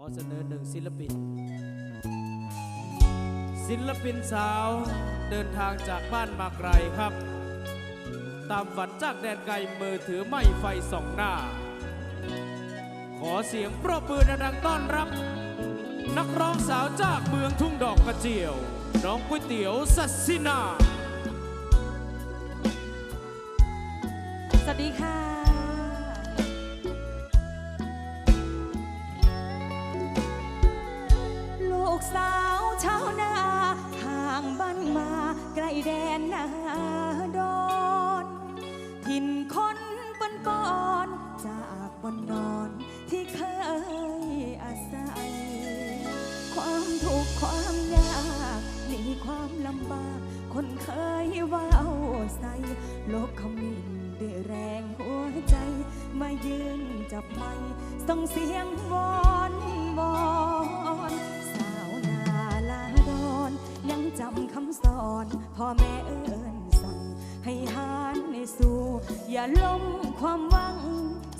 ขอเสนอหนึ่งศิลปิน ศิลปินสาวเดินทางจากบ้านมาไกลครับ ตามฝันจากแดนไกลมือถือไม่ไฟส่องหน้า ขอเสียงปรบมือดังต้อนรับ นักร้องสาวจากเมืองทุ่งดอกกระเจียว น้องก๋วยเตี๋ยวสัสินา สวัสดีค่ะ ดอนถิ่นคนบนกอนจากบนนอนที่เคยอาศัย ความทุกข์ความยากหนีความลำบาก คนเคยว่าเอาใส่โลกเขามินด้วยแรงหัวใจ มายืนจับไม้ส่งเสียงวอนวอนสาวนาลาดอนยังจำคำสอนพ่อแม่เอ อย่าล้มความหวัง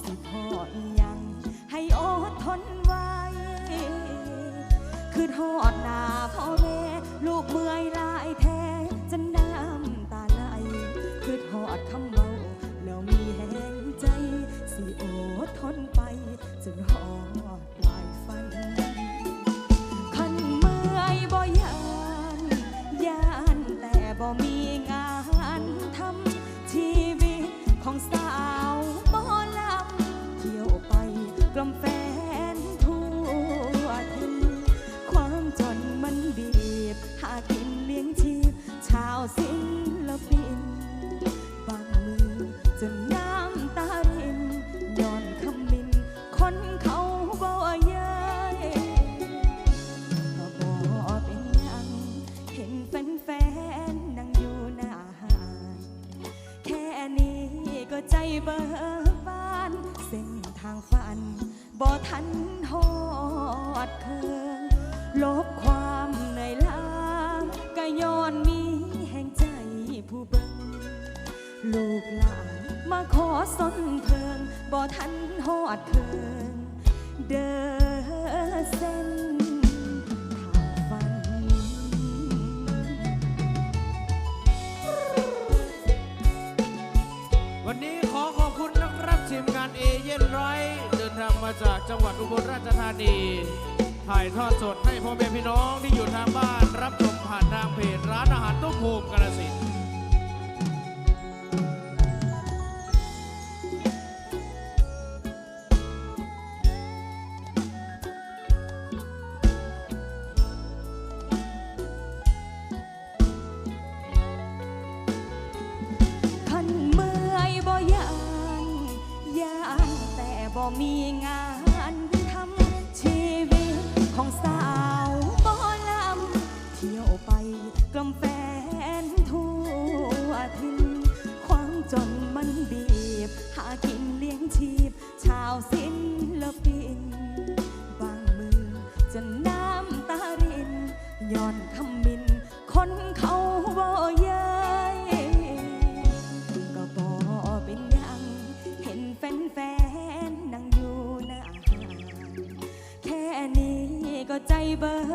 สิพ่ออียัง ให้อดทนไว้คือทอดหน้าพ่อแม่ ลูกเมื่อยลายแท้จนน้ำตาไหลคือทอดคำเมาแล้วมีแหงใจ สิอดทนไปจนหอด บ่ทันหอดเคืองลบความเหนื่อยล้าก็ย้อนมีแห่งใจผู้เบิ่งลูกหลานมาขอสนเพิงบ่ทันหอดเคืองเดินเส้น อุบลราชธานี ถ่ายทอดสดให้พ่อแม่พี่น้องที่อยู่ทางบ้าน รับชมผ่านทางเพจร้านอาหารตุ้มโฮมกาลสินคันเมื่อยบ่ยานยานแต่บ่มีงาน ตข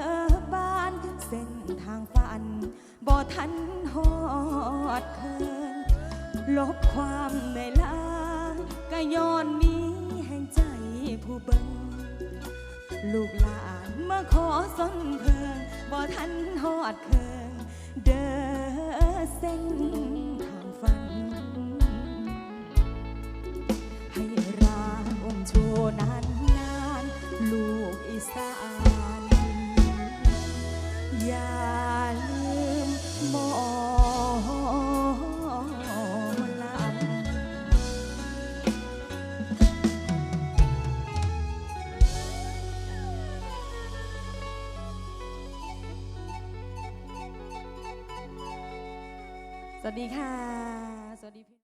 เบิกบานเส้นทางฝันบ่ทันหอดเคืนลบความเหนื่อยล้าก็ย้อนมีแห่งใจผู้เบิ่งลูกหลานมาขอสนเพิงบ่ทันหอดเคืองเดินเส้น สวัสดีค่ะ สวัสดีพี่